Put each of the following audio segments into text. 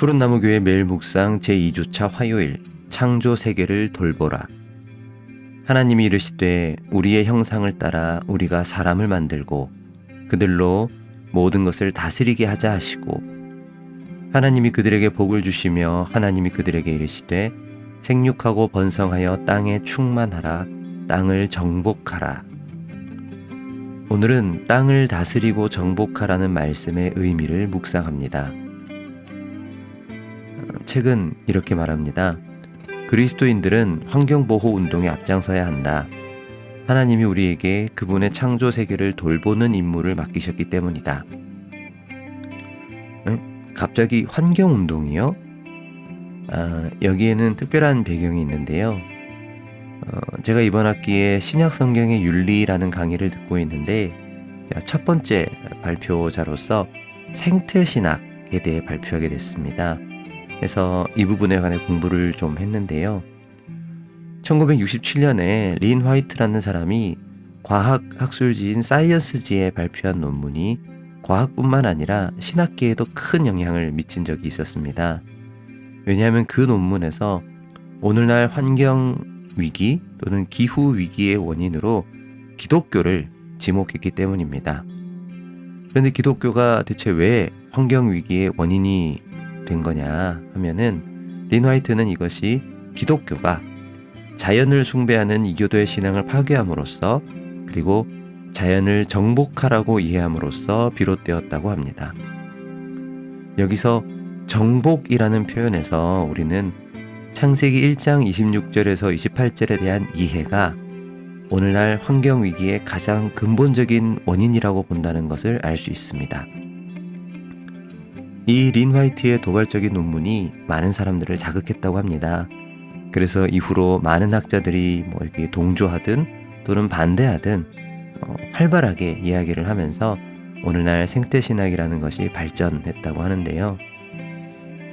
푸른나무교회 매일 묵상 제2주차 화요일 창조 세계를 돌보라 하나님이 이르시되 우리의 형상을 따라 우리가 사람을 만들고 그들로 모든 것을 다스리게 하자 하시고 하나님이 그들에게 복을 주시며 하나님이 그들에게 이르시되 생육하고 번성하여 땅에 충만하라 땅을 정복하라 오늘은 땅을 다스리고 정복하라는 말씀의 의미를 묵상합니다. 책은 이렇게 말합니다. 그리스도인들은 환경보호 운동에 앞장서야 한다. 하나님이 우리에게 그분의 창조 세계를 돌보는 임무를 맡기셨기 때문이다. 응? 갑자기 환경 운동이요? 아, 여기에는 특별한 배경이 있는데요. 어, 제가 이번 학기에 신약 성경의 윤리라는 강의를 듣고 있는데 첫 번째 발표자로서 생태 신학에 대해 발표하게 됐습니다. 그래서 이 부분에 관해 공부를 좀 했는데요. 1967년에 린 화이트라는 사람이 과학 학술지인 사이언스지에 발표한 논문이 과학뿐만 아니라 신학계에도 큰 영향을 미친 적이 있었습니다. 왜냐하면 그 논문에서 오늘날 환경 위기 또는 기후 위기의 원인으로 기독교를 지목했기 때문입니다. 그런데 기독교가 대체 왜 환경 위기의 원인이 된 거냐 하면은 린 화이트는 이것이 기독교가 자연을 숭배하는 이교도의 신앙을 파괴함으로써 그리고 자연을 정복하라고 이해함으로써 비롯되었다고 합니다. 여기서 정복이라는 표현에서 우리는 창세기 1장 26절에서 28절에 대한 이해가 오늘날 환경 위기의 가장 근본적인 원인이라고 본다는 것을 알 수 있습니다. 이 린 화이트의 도발적인 논문이 많은 사람들을 자극했다고 합니다. 그래서 이후로 많은 학자들이 뭐 이렇게 동조하든 또는 반대하든 어, 활발하게 이야기를 하면서 오늘날 생태신학이라는 것이 발전했다고 하는데요.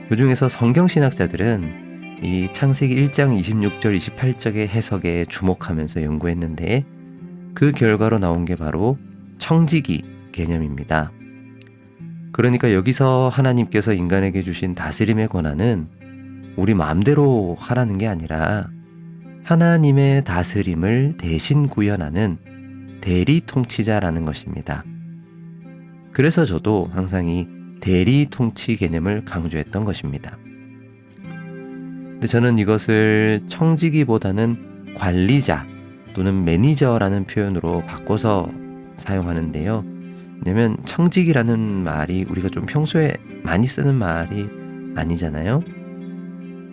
그 중에서 성경신학자들은 이 창세기 1장 26절 28절의 해석에 주목하면서 연구했는데 그 결과로 나온 게 바로 청지기 개념입니다. 그러니까 여기서 하나님께서 인간에게 주신 다스림의 권한은 우리 마음대로 하라는 게 아니라 하나님의 다스림을 대신 구현하는 대리 통치자라는 것입니다. 그래서 저도 항상 이 대리 통치 개념을 강조했던 것입니다. 근데 저는 이것을 청지기보다는 관리자 또는 매니저라는 표현으로 바꿔서 사용하는데요. 왜냐면 청직이라는 말이 우리가 좀 평소에 많이 쓰는 말이 아니잖아요.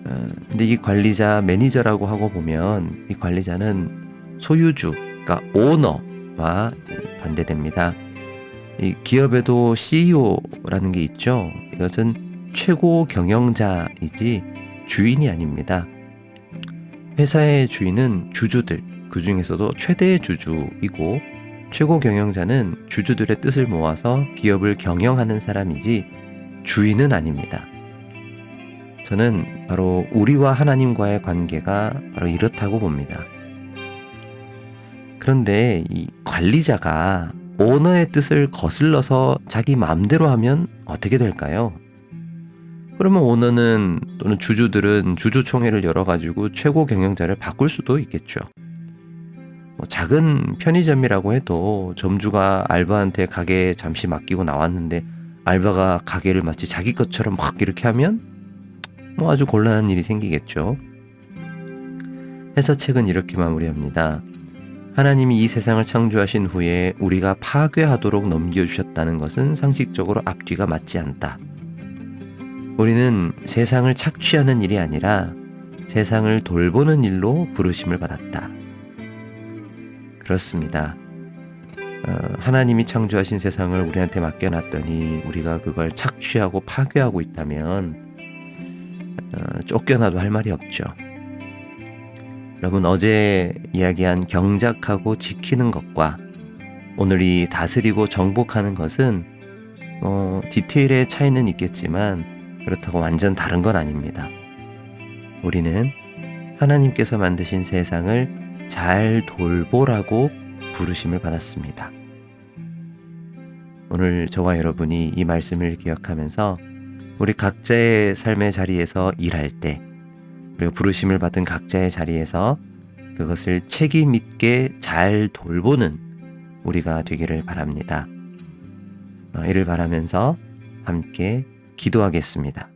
어, 근데 이 관리자 매니저라고 하고 보면 이 관리자는 소유주, 그러니까 오너와 반대됩니다. 이 기업에도 CEO라는 게 있죠. 이것은 최고 경영자이지 주인이 아닙니다. 회사의 주인은 주주들, 그 중에서도 최대의 주주이고 최고 경영자는 주주들의 뜻을 모아서 기업을 경영하는 사람이지 주인은 아닙니다. 저는 바로 우리와 하나님과의 관계가 바로 이렇다고 봅니다. 그런데 이 관리자가 오너의 뜻을 거슬러서 자기 마음대로 하면 어떻게 될까요? 그러면 오너는 또는 주주들은 주주총회를 열어가지고 최고 경영자를 바꿀 수도 있겠죠. 뭐 작은 편의점이라고 해도 점주가 알바한테 가게 잠시 맡기고 나왔는데 알바가 가게를 마치 자기 것처럼 막 이렇게 하면 뭐 아주 곤란한 일이 생기겠죠. 해서 책은 이렇게 마무리합니다. 하나님이 이 세상을 창조하신 후에 우리가 파괴하도록 넘겨주셨다는 것은 상식적으로 앞뒤가 맞지 않다. 우리는 세상을 착취하는 일이 아니라 세상을 돌보는 일로 부르심을 받았다. 그렇습니다. 어, 하나님이 창조하신 세상을 우리한테 맡겨놨더니 우리가 그걸 착취하고 파괴하고 있다면 어, 쫓겨나도 할 말이 없죠. 여러분 어제 이야기한 경작하고 지키는 것과 오늘이 다스리고 정복하는 것은 어, 디테일의 차이는 있겠지만 그렇다고 완전 다른 건 아닙니다. 우리는 하나님께서 만드신 세상을 잘 돌보라고 부르심을 받았습니다. 오늘 저와 여러분이 이 말씀을 기억하면서 우리 각자의 삶의 자리에서 일할 때 그리고 부르심을 받은 각자의 자리에서 그것을 책임 있게 잘 돌보는 우리가 되기를 바랍니다. 어, 이를 바라면서 함께 기도하겠습니다.